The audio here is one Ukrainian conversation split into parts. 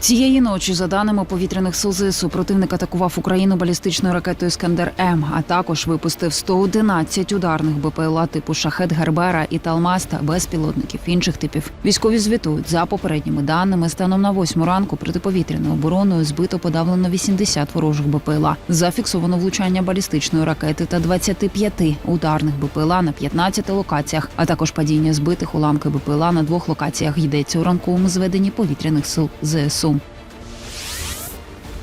Цієї ночі, за даними повітряних сил ЗСУ, противник атакував Україну балістичною ракетою Іскандер М, а також випустив 111 ударних БПЛА типу Шахет Гербера і Талмаз та безпілотників інших типів. Військові звітують за попередніми даними. Станом на восьму ранку протиповітряною обороною збито подавлено 80 ворожих БПЛА. Зафіксовано влучання балістичної ракети та 25 ударних БПЛА на 15 локаціях, а також падіння збитих уламки БПЛА на двох локаціях. Йдеться у ранковому зведенні повітряних сил ЗСУ.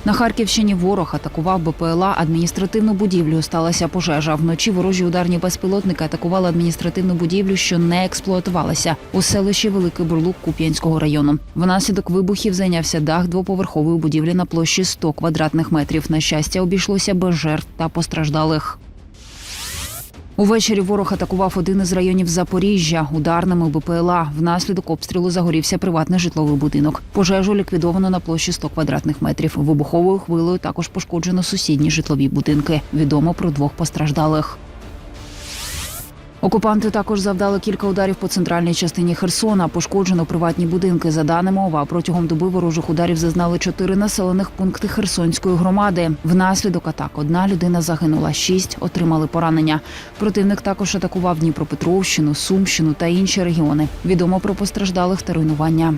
На Харківщині ворог атакував БПЛА адміністративну будівлю. Сталася пожежа. Вночі ворожі ударні безпілотники атакували адміністративну будівлю, що не експлуатувалася у селищі Великий Бурлук Куп'янського району. Внаслідок вибухів зайнявся дах двоповерхової будівлі на площі 100 квадратних метрів. На щастя, обійшлося без жертв та постраждалих. Увечері ворог атакував один із районів Запоріжжя ударними БПЛА. Внаслідок обстрілу загорівся приватний житловий будинок. Пожежу ліквідовано на площі 100 квадратних метрів. Вибуховою хвилою також пошкоджено сусідні житлові будинки. Відомо про двох постраждалих. Окупанти також завдали кілька ударів по центральній частині Херсона. Пошкоджено приватні будинки. За даними ОВА, протягом доби ворожих ударів зазнали чотири населених пункти Херсонської громади. Внаслідок атак одна людина загинула, шість отримали поранення. Противник також атакував Дніпропетровщину, Сумщину та інші регіони. Відомо про постраждалих та руйнування.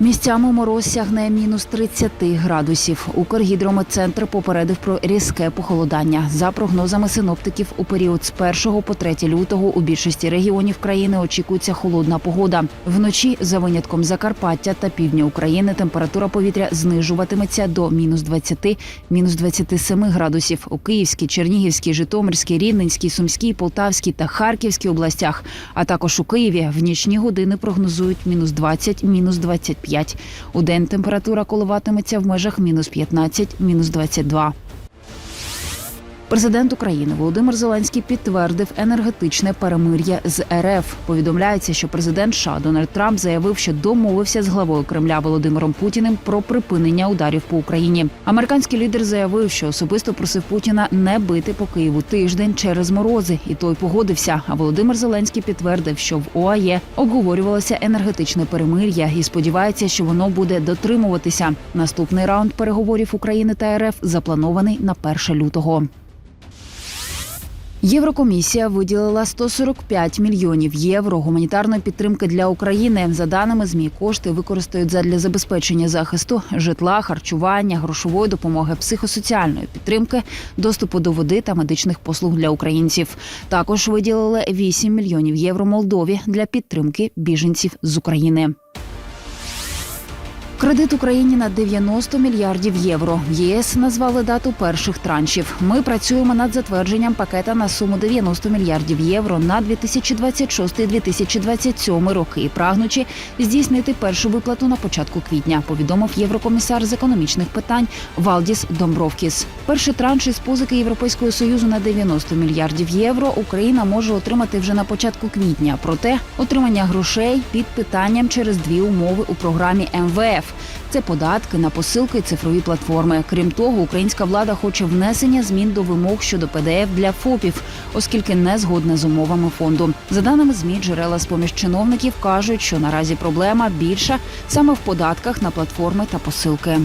Місцями мороз сягне мінус 30 градусів. Укргідрометцентр попередив про різке похолодання. За прогнозами синоптиків, у період з 1 по 3 лютого у більшості регіонів країни очікується холодна погода. Вночі, за винятком Закарпаття та півдня України, температура повітря знижуватиметься до мінус 20, мінус 27 градусів. У Київській, Чернігівській, Житомирській, Рівненській, Сумській, Полтавській та Харківській областях, а також у Києві в нічні години прогнозують мінус 20, мінус 25. У день температура коливатиметься в межах мінус 15, мінус 22. Президент України Володимир Зеленський підтвердив енергетичне перемир'я з РФ. Повідомляється, що президент США Дональд Трамп заявив, що домовився з главою Кремля Володимиром Путіним про припинення ударів по Україні. Американський лідер заявив, що особисто просив Путіна не бити по Києву тиждень через морози, і той погодився. А Володимир Зеленський підтвердив, що в ОАЄ обговорювалося енергетичне перемир'я і сподівається, що воно буде дотримуватися. Наступний раунд переговорів України та РФ запланований на 1 лютого. Єврокомісія виділила 145 мільйонів євро гуманітарної підтримки для України. За даними змі, кошти використають задля забезпечення захисту житла, харчування, грошової допомоги, психосоціальної підтримки, доступу до води та медичних послуг для українців. Також виділили 8 мільйонів євро Молдові для підтримки біженців з України. Кредит Україні на 90 мільярдів євро. ЄС назвали дату перших траншів. Ми працюємо над затвердженням пакета на суму 90 мільярдів євро на 2026-2027 роки, прагнучи здійснити першу виплату на початку квітня. Повідомив єврокомісар з економічних питань Валдіс Домбровкіс. Перший транш із позики Європейського союзу на 90 мільярдів євро Україна може отримати вже на початку квітня. Проте отримання грошей під питанням через дві умови у програмі МВФ. Це податки на посилки і цифрові платформи. Крім того, українська влада хоче внесення змін до вимог щодо ПДФ для ФОПів, оскільки не згодна з умовами фонду. За даними змі, джерела з поміж чиновників кажуть, що наразі проблема більша саме в податках на платформи та посилки.